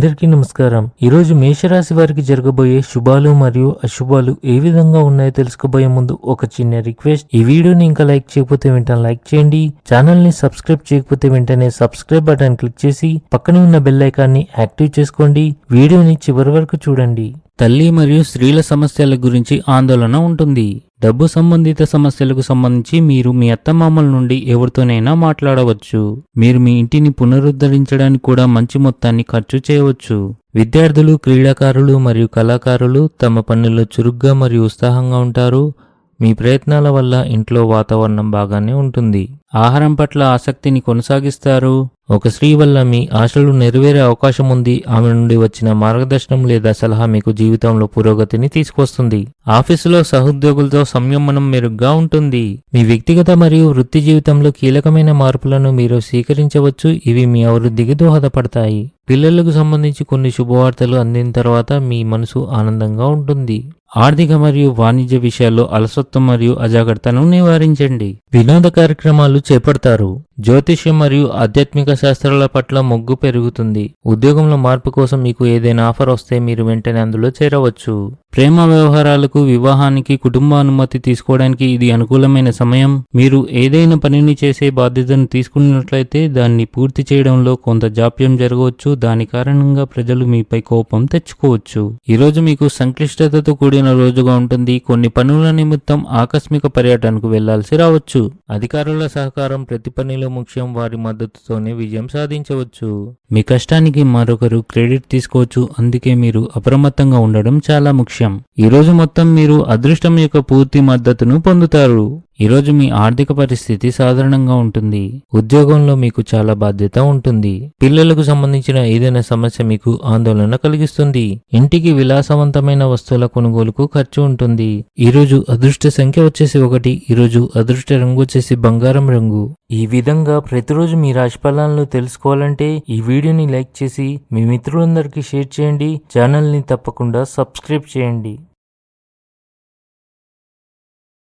అందరికీ నమస్కారం. ఈరోజు మేషరాశి వారికి జరగబోయే శుభాలు మరియు అశుభాలు ఏ విధంగా ఉన్నాయో తెలుసుకోబోయే ముందు ఒక చిన్న రిక్వెస్ట్. ఈ వీడియోని ఇంకా లైక్ చేయకపోతే వెంటనే లైక్ చేయండి. ఛానల్ని సబ్స్క్రైబ్ చేయకపోతే వెంటనే సబ్స్క్రైబ్ బటన్ క్లిక్ చేసి పక్కనే ఉన్న బెల్ ఐకాన్ని యాక్టివ్ చేసుకోండి. వీడియోని చివరి వరకు చూడండి. తల్లి మరియు స్త్రీల సమస్యల గురించి ఆందోళన ఉంటుంది. డబ్బు సంబంధిత సమస్యలకు సంబంధించి మీరు మీ అత్తమామల నుండి ఎవరితోనైనా మాట్లాడవచ్చు. మీరు మీ ఇంటిని పునరుద్ధరించడానికి కూడా మంచి మొత్తాన్ని ఖర్చు చేయవచ్చు. విద్యార్థులు క్రీడాకారులు మరియు కళాకారులు తమ పనుల్లో చురుగ్గా మరియు ఉత్సాహంగా ఉంటారు. మీ ప్రయత్నాల వల్ల ఇంట్లో వాతావరణం బాగానే ఉంటుంది. ఆహారం పట్ల ఆసక్తిని కొనసాగిస్తారు. ఒక స్త్రీ వల్ల మీ ఆశలు నెరవేరే అవకాశం ఉంది. ఆమె నుండి వచ్చిన మార్గదర్శనం లేదా సలహా మీకు జీవితంలో పురోగతిని తీసుకొస్తుంది. ఆఫీసులో సహోద్యోగులతో సంయమనం మెరుగ్గా ఉంటుంది. మీ వ్యక్తిగత మరియు వృత్తి జీవితంలో కీలకమైన మార్పులను మీరు స్వీకరించవచ్చు. ఇవి మీ అభివృద్ధికి దోహదపడతాయి. పిల్లలకు సంబంధించి కొన్ని శుభవార్తలు అందిన తర్వాత మీ మనసు ఆనందంగా ఉంటుంది. ఆర్థిక మరియు వాణిజ్య విషయాల్లో అలసత్వం మరియు అజాగ్రత్తను నివారించండి. వినోద కార్యక్రమాలు చేపడతారు. జ్యోతిష్యం మరియు ఆధ్యాత్మిక శాస్త్రాల పట్ల మొగ్గు పెరుగుతుంది. ఉద్యోగంలో మార్పు కోసం మీకు ఏదైనా ఆఫర్ వస్తే మీరు వెంటనే అందులో చేరవచ్చు. ప్రేమ వ్యవహారాలకు వివాహానికి కుటుంబ అనుమతి తీసుకోవడానికి ఇది అనుకూలమైన సమయం. మీరు ఏదైనా పనిని చేసే బాధ్యతను తీసుకున్నట్లయితే దాన్ని పూర్తి చేయడంలో కొంత జాప్యం జరగవచ్చు. దాని కారణంగా ప్రజలు మీపై కోపం తెచ్చుకోవచ్చు. ఈరోజు మీకు సంక్లిష్టతతో కూడిన రోజుగా ఉంటుంది. కొన్ని పనుల నిమిత్తం ఆకస్మిక పర్యటనకు వెళ్ళాల్సి రావచ్చు. అధికారుల సహకారం ప్రతి పనిలో ముఖ్యం వారి మద్దతుతోనే విజయం సాధించవచ్చు. మీ కష్టానికి మరొకరు క్రెడిట్ తీసుకోవచ్చు. అందుకే మీరు అప్రమత్తంగా ఉండడం చాలా ముఖ్యం. ఈ రోజు మొత్తం మీరు అదృష్టం యొక్క పూర్తి మద్దతును పొందుతారు. ఈరోజు మీ ఆర్థిక పరిస్థితి సాధారణంగా ఉంటుంది. ఉద్యోగంలో మీకు చాలా బాధ్యత ఉంటుంది. పిల్లలకు సంబంధించిన ఏదైనా సమస్య మీకు ఆందోళన కలిగిస్తుంది. ఇంటికి విలాసవంతమైన వస్తువుల కొనుగోలుకు ఖర్చు ఉంటుంది. ఈరోజు అదృష్ట సంఖ్య వచ్చేసి ఒకటి. ఈరోజు అదృష్ట రంగు వచ్చేసి బంగారం రంగు. ఈ విధంగా ప్రతిరోజు మీ రాశి ఫలాలను తెలుసుకోవాలంటే ఈ వీడియోని లైక్ చేసి మీ మిత్రులందరికీ షేర్ చేయండి. ఛానల్ని తప్పకుండా సబ్స్క్రైబ్ చేయండి.